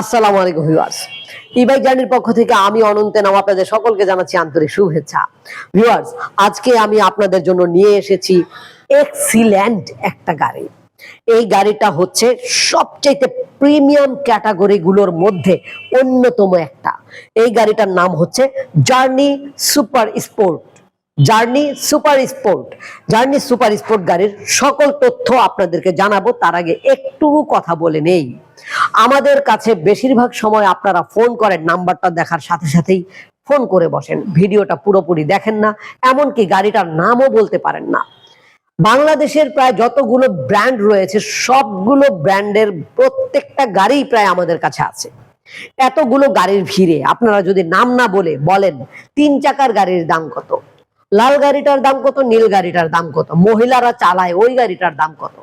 আসসালামু আলাইকুম ভিউয়ার্স। ইবাই জার্নির পক্ষ থেকে আমি অনন্ত নাম আপনাদের সকলকে জানাচ্ছি আন্তরিক শুভেচ্ছা। ভিউয়ার্স, আজকে আমি আপনাদের জন্য নিয়ে এসেছি এক্সিলেন্ট একটা গাড়ি। এই গাড়িটা হচ্ছে সবচেয়ে প্রিমিয়াম ক্যাটাগরিগুলোর মধ্যে অন্যতম একটা। এই গাড়িটার নাম হচ্ছে journey super sport journey super sport, journey super sport গাড়ির সকল তথ্য আপনাদেরকে জানাব, তার আগে একটু কথা বলে নেই। আমাদের কাছে বেশিরভাগ সময় আপনারা ফোন করেন, নাম্বারটা দেখার সাথে সাথেই ফোন করে বসেন। ভিডিওটা পুরোপুরি দেখেন না, এমনকি গাড়িটার নামও বলতে পারেন না। বাংলাদেশের প্রায় যতগুলো ব্র্যান্ড রয়েছে, সবগুলো ব্র্যান্ডের প্রত্যেকটা গাড়ি প্রায় আমাদের কাছে আছে। এতগুলো গাড়ির ভিড়ে আপনারা যদি নাম না বলে বলেন, তিন চাকার গাড়ির দাম কত? লাল গাড়িটার দাম কত, নীল গাড়িটার দাম কত, মহিলারা চালায় ওই গাড়িটার দাম কত?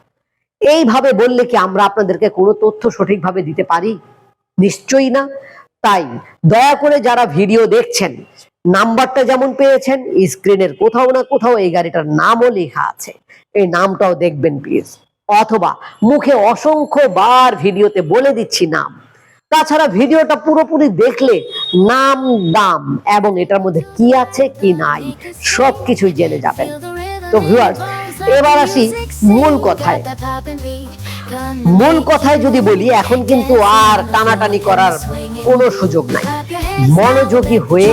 এইভাবে বললে কি আমরা আপনাদেরকে কোনো তথ্য সঠিকভাবে দিতে পারি? নিশ্চয়ই না। তাই দয়া করে যারা ভিডিও দেখছেন, নাম্বারটা যেমন পেয়েছেন, স্ক্রিনের কোথাও না কোথাও এই গাড়িটার নামও লেখা আছে। এই নামটাও দেখবেন প্লিজ অথবা মুখে অসংখ্য বার ভিডিওতে বলে দিচ্ছি নাম। তাছাড়া ভিডিওটা পুরোপুরি দেখলে নাম, দাম এবং এটার মধ্যে কি আছে, কি নাই সবকিছুই জেনে যাবেন। তো ভিউয়ার্স এবার আসি মূল কথায়। মূল কথায় যদি বলি, এখন কিন্তু আর টানাটানি করার কোনো সুযোগ নাই। মনোযোগী হয়ে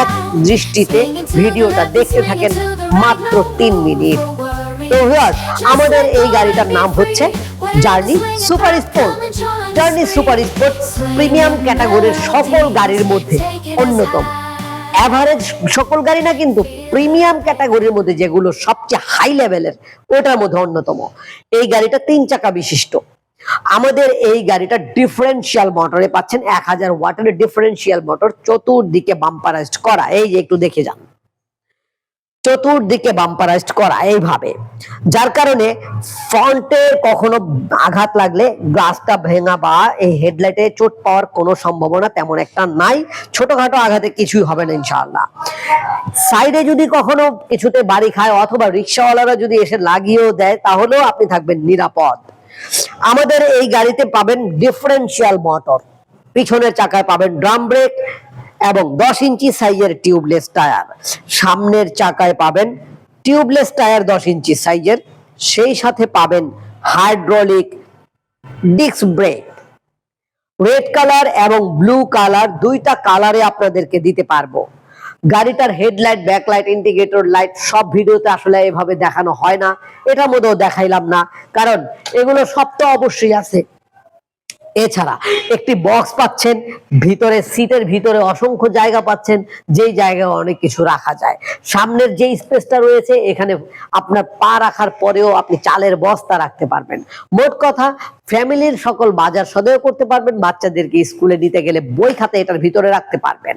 এক দৃষ্টিতে ভিডিওটা দেখতে থাকেন মাত্র তিন মিনিট। তো ভিউয়ার্স আমাদের এই গাড়িটার নাম হচ্ছে journey super sport, journey super sport premium ক্যাটাগরির সকল গাড়ির মধ্যে অন্যতম। অ্যাভারেজ সকল গাড়ি না কিন্তু প্রিমিয়াম ক্যাটাগরির মধ্যে যেগুলো সবচেয়ে হাই লেভেলের ওটার মধ্যে অন্যতম। এই গাড়িটা তিন চাকা বিশিষ্ট। আমাদের এই গাড়িটা ডিফারেন্সিয়াল মোটরে পাচ্ছেন, এক হাজার ওয়াটের ডিফারেন্সিয়াল মোটর চতুর্দিকে বাম্পারাইজড করা। এই যে একটু দেখে যান। চতুর্দিকে বাম্পারাইজড করা এইভাবে। যার কারণে ফ্রন্টে কখনো আঘাত লাগলে গ্লাসটা ভেঙা বা এই হেডলাইটে চোট পাওয়ার কোনো সম্ভাবনা তেমন একটা নাই। ছোটখাটো আঘাতে কিছুই হবে না ইনশাআল্লাহ। সাইডে যদি কখনো কিছুতে বাড়ি খায় অথবা রিক্সাওয়ালারা যদি এসে লাগিয়েও দেয়, তাহলেও আপনি থাকবেন নিরাপদ। আমাদের এই গাড়িতে পাবেন ডিফারেন্সিয়াল মোটর পিছনের চাকায় পাবেন ড্রাম ব্রেক এবং দশ ইঞ্চি সাইজের টিউবলেস টায়ার। সামনের চাকায় পাবেন টিউবলেস টায়ার দশ ইঞ্চি সাইজের। সেই সাথে পাবেন hydraulic disc brake. Red colour এবং ব্লু কালার দুইটা কালারে আপনাদেরকে দিতে পারব। গাড়িটার হেডলাইট, ব্যাকলাইট, ইন্ডিকেটর, লাইট সব ভিডিওতে আসলে এভাবে দেখানো হয় না। এটার মধ্যেও দেখাইলাম না। কারণ এগুলো সব তো অবশ্যই আছে। এছাড়া একটি বক্স পাচ্ছেন, ভিতরে সিটের ভিতরে অসংখ্য জায়গা পাচ্ছেন, যেই জায়গায় অনেক কিছু রাখা যায়। সামনের যে স্পেসটা রয়েছে, এখানে আপনার পা রাখার পরেও আপনি চালের বস্তা রাখতে পারবেন। মোট কথা, ফ্যামিলির সকল বাজার সদয় করতে পারবেন, বাচ্চাদেরকে স্কুলে নিতে গেলে বই খাতে এটার ভিতরে রাখতে পারবেন।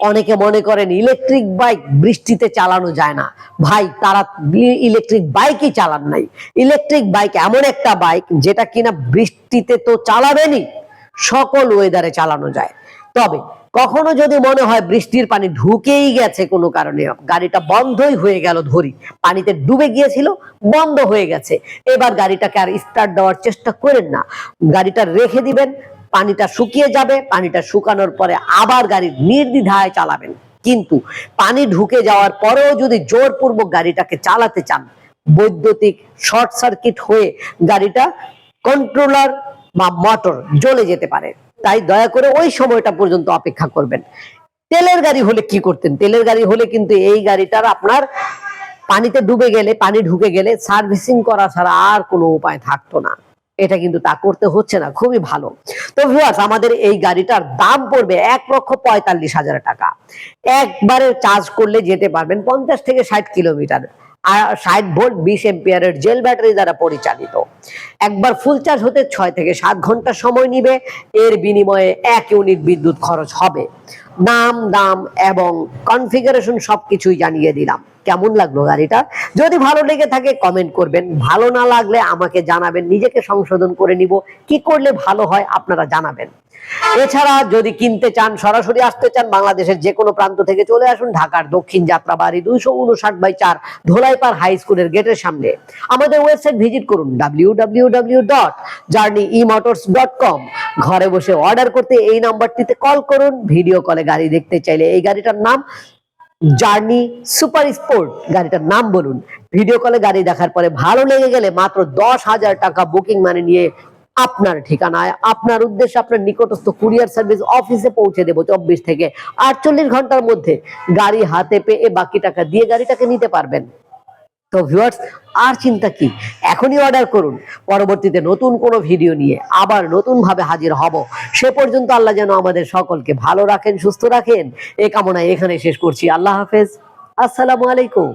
অনেকে মনে করেন ইলেকট্রিক বাইক বৃষ্টিতে চালানো যায় না। ভাই, তারা ইলেকট্রিক বাইকই চালান নাই। ইলেকট্রিক বাইক এমন একটা বাইক যেটা কিনা বৃষ্টিতে তো চালাবেনই, সকল ওয়েদারে চালানো যায়। তবে কখনো যদি মনে হয় বৃষ্টির পানি ঢুকেই গেছে কোনো কারণে, গাড়িটা বন্ধই হয়ে গেল ধরি, পানিতে ডুবে গিয়েছিল, বন্ধ হয়ে গেছে। এবার গাড়িটাকে আর স্টার্ট দেওয়ার চেষ্টা করেন না। গাড়িটা রেখে দিবেন পানিটা শুকিয়ে যাবে, পানিটা শুকানোর পরে আবার গাড়ি নির্দ্বিধায় চালাবেন। কিন্তু পানি ঢুকে যাওয়ার পরেও যদি জোরপূর্বক গাড়িটাকে চালাতে চান, বৈদ্যুতিক শর্ট সার্কিট হয়ে গাড়িটা কন্ট্রোলার বা মোটর জ্বলে যেতে পারে। তাই দয়া করে ওই সময়টা পর্যন্ত অপেক্ষা করবেন। তেলের গাড়ি হলে কি করতেন? তেলের গাড়ি হলে কিন্তু এই গাড়িটার আপনার পানিতে ডুবে গেলে, পানি ঢুকে গেলে সার্ভিসিং করা ছাড়া আর কোনো উপায় থাকতো না। এটা কিন্তু তা করতে হচ্ছে না, খুবই ভালো। তো ভিউয়ার্স আমাদের এই গাড়িটার দাম পড়বে এক লক্ষ পঁয়তাল্লিশ হাজার টাকা। একবারে চার্জ করলে যেতে পারবেন পঞ্চাশ থেকে ষাট কিলোমিটার আর ষাট ভোল্ট বিশ এম্পিয়ারের জেল ব্যাটারি দ্বারা পরিচালিত। একবার ফুল চার্জ হতে ছয় থেকে সাত ঘণ্টা সময় নিবে, এর বিনিময়ে এক ইউনিট বিদ্যুৎ খরচ হবে। নাম, দাম এবং কনফিগারেশন সবকিছুই জানিয়ে দিলাম। কেমন লাগল গাড়িটা? যদি ভালো লেগে থাকে কমেন্ট করবেন। ভালো না লাগলে আমাকে জানাবেন। নিজেকে সংশোধন করে নিব। কি করলে ভালো হয় আপনারা জানাবেন। এছাড়া যদি কিনতে চান, সরাসরি আসতে চান, বাংলাদেশের যে কোনো প্রান্ত থেকে চলে আসুন, ঢাকার দক্ষিণ যাত্রাবাড়ি দুইশো উনষাট বাই চার ধোলাইপাড় হাই স্কুলের গেটের সামনে। আমাদের ওয়েবসাইট ভিজিট করুন W W W dot journey e motors dot com ঘরে বসে অর্ডার করতে এই নাম্বারটিতে কল করুন ভিডিও কলে গাড়ি দেখতে চাইলে, এই গাড়িটার নাম জার্নি সুপার স্পোর্ট গাড়িটার নাম বলুন। ভিডিও কলে গাড়ি দেখার পরে ভালো লেগে গেলে মাত্র দশ হাজার টাকা বুকিং মানে নিয়ে আপনার ঠিকানায়, আপনার উদ্দেশ্যে আপনার নিকটস্থ কুরিয়ার সার্ভিস অফিসে পৌঁছে দেবো চব্বিশ থেকে আটচল্লিশ ঘণ্টার মধ্যে। গাড়ি হাতে পেয়ে বাকি টাকা দিয়ে গাড়িটাকে নিতে পারবেন। তো ভিউয়ার্স আর চিন্তা কি? এখনই অর্ডার করুন। পরবর্তীতে নতুন কোনো ভিডিও নিয়ে আবার নতুনভাবে হাজির হব। সে পর্যন্ত আল্লাহ যেন আমাদের সকলকে ভালো রাখেন, সুস্থ রাখেন। এ কামনায় এখানে শেষ করছি। আল্লাহ হাফেজ। আসসালামু আলাইকুম।